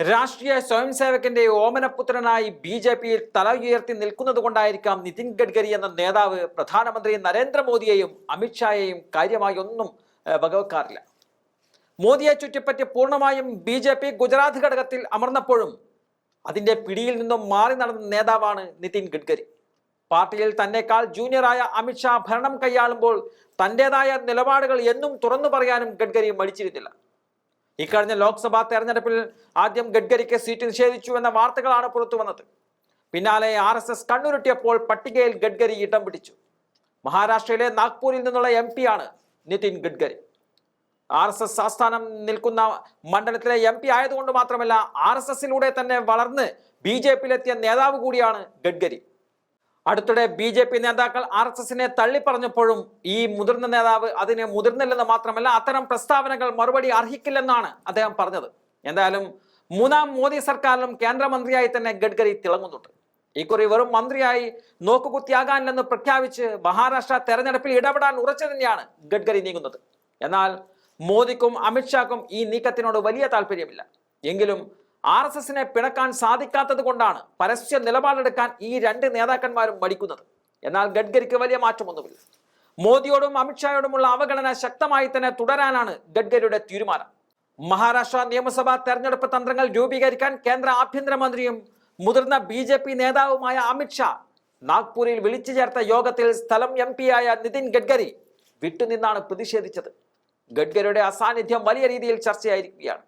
രാഷ്ട്രീയ സ്വയം സേവകന്റെ ഓമനപുത്രനായി B J പിയിൽ തല ഉയർത്തി നിൽക്കുന്നത് കൊണ്ടായിരിക്കാം നിതിൻ ഗഡ്കരി എന്ന നേതാവ് പ്രധാനമന്ത്രി നരേന്ദ്രമോദിയെയും അമിത്ഷായെയും കാര്യമായി ഒന്നും വകവെക്കാറില്ല. മോദിയെ ചുറ്റിപ്പറ്റി പൂർണമായും ബി ജെ പി ഗുജറാത്ത് ഘടകത്തിൽ അമർന്നപ്പോഴും അതിന്റെ പിടിയിൽ നിന്നും മാറി നടന്ന നേതാവാണ് നിതിൻ ഗഡ്കരി. പാർട്ടിയിൽ തന്നെക്കാൾ ജൂനിയറായ അമിത്ഷാ ഭരണം കൈയാളുമ്പോൾ തന്റേതായ നിലപാടുകൾ എന്നും തുറന്നു പറയാനും ഗഡ്കരി മടിച്ചിരുന്നില്ല. ഇക്കഴിഞ്ഞ ലോക്സഭാ തെരഞ്ഞെടുപ്പിൽ ആദ്യം ഗഡ്കരിക്ക് സീറ്റ് നിഷേധിച്ചു എന്ന വാർത്തകളാണ് പുറത്തു വന്നത് പിന്നാലെ ആർ എസ് എസ് കണ്ണുരുട്ടിയപ്പോൾ പട്ടികയിൽ ഗഡ്കരി ഇടം പിടിച്ചു. മഹാരാഷ്ട്രയിലെ നാഗ്പൂരിൽ നിന്നുള്ള എം ആണ് Nitin Gadkari. R S S ആസ്ഥാനം നിൽക്കുന്ന മണ്ഡലത്തിലെ എം പി ആയതുകൊണ്ട് മാത്രമല്ല ആർ എസ് എസിലൂടെ തന്നെ വളർന്ന് ബി ജെ പിയിലെത്തിയ നേതാവ് കൂടിയാണ് ഗഡ്കരി. അടുത്തിടെ ബി ജെ പി നേതാക്കൾ ആർ എസ് എസിനെ തള്ളിപ്പറഞ്ഞപ്പോഴും ഈ മുതിർന്ന നേതാവ് അതിന് മുതിർന്നില്ലെന്ന് മാത്രമല്ല അത്തരം പ്രസ്താവനകൾ മറുപടി അർഹിക്കില്ലെന്നാണ് അദ്ദേഹം പറഞ്ഞത്. എന്തായാലും മൂന്നാം മോദി സർക്കാരിലും കേന്ദ്രമന്ത്രിയായി തന്നെ ഗഡ്കരി തിളങ്ങുന്നുണ്ട്. ഇക്കുറി വെറും മന്ത്രിയായി നോക്കുകുത്തിയാകാനില്ലെന്ന് പ്രഖ്യാപിച്ച് മഹാരാഷ്ട്ര തെരഞ്ഞെടുപ്പിൽ ഇടപെടാൻ ഉറച്ചു തന്നെയാണ് ഗഡ്കരി നീങ്ങുന്നത്. എന്നാൽ മോദിക്കും അമിത്ഷാക്കും ഈ നീക്കത്തിനോട് വലിയ താല്പര്യമില്ല. എങ്കിലും ആർ എസ് എസിനെ പിണക്കാൻ സാധിക്കാത്തത് കൊണ്ടാണ് പരസ്യ നിലപാടെടുക്കാൻ ഈ രണ്ട് നേതാക്കന്മാരും മടിക്കുന്നത്. എന്നാൽ ഗഡ്കരിക്ക് വലിയ മാറ്റമൊന്നുമില്ല. മോദിയോടും അമിത്ഷായോടുമുള്ള അവഗണന ശക്തമായി തന്നെ തുടരാനാണ് ഗഡ്കരിയുടെ തീരുമാനം. മഹാരാഷ്ട്ര നിയമസഭാ തെരഞ്ഞെടുപ്പ് തന്ത്രങ്ങൾ രൂപീകരിക്കാൻ കേന്ദ്ര ആഭ്യന്തരമന്ത്രിയും മുതിർന്ന ബി ജെ പി നേതാവുമായ അമിത്ഷാ നാഗ്പൂരിൽ വിളിച്ചു ചേർത്ത യോഗത്തിൽ സ്ഥലം എം ആയ നിതിൻ ഗഡ്കരി വിട്ടുനിന്നാണ് പ്രതിഷേധിച്ചത്. ഗഡ്കരിയുടെ അസാന്നിധ്യം വലിയ രീതിയിൽ ചർച്ചയായിരിക്കുകയാണ്.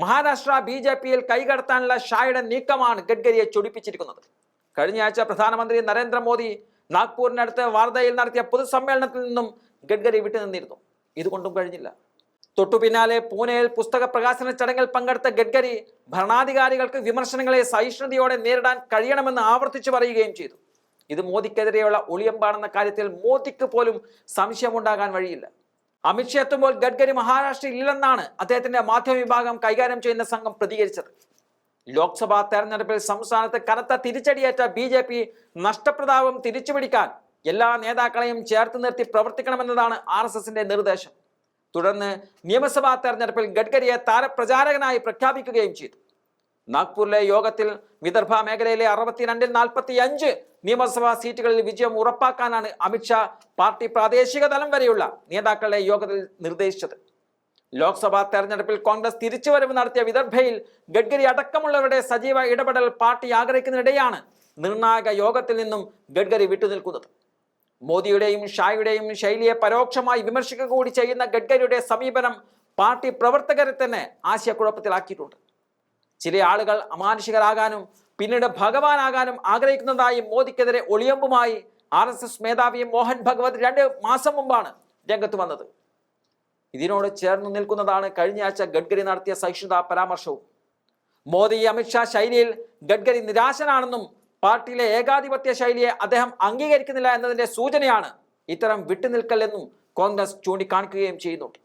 മഹാരാഷ്ട്ര ബി ജെ പിയിൽ കൈകടത്താനുള്ള ഷായുടെ നീക്കമാണ് ഗഡ്കരിയെ ചൊടിപ്പിച്ചിരിക്കുന്നത്. കഴിഞ്ഞ ആഴ്ച പ്രധാനമന്ത്രി നരേന്ദ്രമോദി നാഗ്പൂരിനടുത്ത് വാർധയിൽ നടത്തിയ പൊതുസമ്മേളനത്തിൽ നിന്നും ഗഡ്കരി വിട്ടുനിന്നിരുന്നു ഇതുകൊണ്ടും കഴിഞ്ഞില്ല. തൊട്ടു പിന്നാലെ പൂനെയിൽ പുസ്തക പ്രകാശന ചടങ്ങിൽ പങ്കെടുത്ത ഗഡ്കരി ഭരണാധികാരികൾക്ക് വിമർശനങ്ങളെ സഹിഷ്ണുതയോടെ നേരിടാൻ കഴിയണമെന്ന് ആവർത്തിച്ചു പറയുകയും ചെയ്തു. ഇത് മോദിക്കെതിരെയുള്ള ഒളിയമ്പാണെന്ന കാര്യത്തിൽ മോദിക്ക് പോലും സംശയമുണ്ടാകാൻ വഴിയില്ല. അമിത്ഷാ എത്തുമ്പോൾ ഗഡ്കരി മഹാരാഷ്ട്രയിൽ ഇല്ലെന്നാണ് അദ്ദേഹത്തിന്റെ മാധ്യമ വിഭാഗം കൈകാര്യം ചെയ്യുന്ന സംഘം പ്രതികരിച്ചത്. ലോക്സഭാ തെരഞ്ഞെടുപ്പിൽ സംസ്ഥാനത്ത് കനത്ത തിരിച്ചടിയേറ്റ ബി ജെ പി നഷ്ടപ്രതാപം തിരിച്ചുപിടിക്കാൻ എല്ലാ നേതാക്കളെയും ചേർത്ത് നിർത്തി പ്രവർത്തിക്കണമെന്നതാണ് ആർ എസ് എസിന്റെ നിർദ്ദേശം. തുടർന്ന് നിയമസഭാ തെരഞ്ഞെടുപ്പിൽ ഗഡ്കരിയെ താരപ്രചാരകനായി പ്രഖ്യാപിക്കുകയും ചെയ്തു. നാഗ്പൂരിലെ യോഗത്തിൽ വിദർഭ മേഖലയിലെ അറുപത്തിരണ്ടിൽ നാൽപ്പത്തി അഞ്ച് നിയമസഭാ സീറ്റുകളിൽ വിജയം ഉറപ്പാക്കാനാണ് അമിത്ഷാ പാർട്ടി പ്രാദേശിക തലം വരെയുള്ള നേതാക്കളുടെ യോഗത്തിൽ നിർദ്ദേശിച്ചത്. ലോക്സഭാ തെരഞ്ഞെടുപ്പിൽ കോൺഗ്രസ് തിരിച്ചുവരവ് നടത്തിയ വിദർഭയിൽ ഗഡ്കരി അടക്കമുള്ളവരുടെ സജീവ ഇടപെടൽ പാർട്ടി ആഗ്രഹിക്കുന്നതിനിടെയാണ് നിർണായക യോഗത്തിൽ നിന്നും ഗഡ്കരി വിട്ടുനിൽക്കുന്നത്. മോദിയുടെയും ഷായുടെയും ശൈലിയെ പരോക്ഷമായി വിമർശിക്കുക കൂടി ചെയ്യുന്ന ഗഡ്കരിയുടെ സമീപനം പാർട്ടി പ്രവർത്തകരെ തന്നെ ആശയക്കുഴപ്പത്തിലാക്കിയിട്ടുണ്ട്. ചില ആളുകൾ അമാനുഷികരാകാനും പിന്നീട് ഭഗവാനാകാനും ആഗ്രഹിക്കുന്നതായി മോദിക്കെതിരെ ഒളിയമ്പുമായി ആർ എസ് എസ് മേധാവി മോഹൻ ഭഗവത് രണ്ട് മാസം മുമ്പാണ് രംഗത്ത് വന്നത്. ഇതിനോട് ചേർന്ന് നിൽക്കുന്നതാണ് കഴിഞ്ഞയാഴ്ച ഗഡ്കരി നടത്തിയ സഹിഷ്ണുതാ പരാമർശവും. മോദി അമിത്ഷാ ശൈലിയിൽ ഗഡ്കരി നിരാശനാണെന്നും പാർട്ടിയിലെ ഏകാധിപത്യ ശൈലിയെ അദ്ദേഹം അംഗീകരിക്കുന്നില്ല എന്നതിന്റെ സൂചനയാണ് ഇത്തരം വിട്ടുനിൽക്കലെന്നും കോൺഗ്രസ് ചൂണ്ടിക്കാണിക്കുകയും ചെയ്യുന്നുണ്ട്.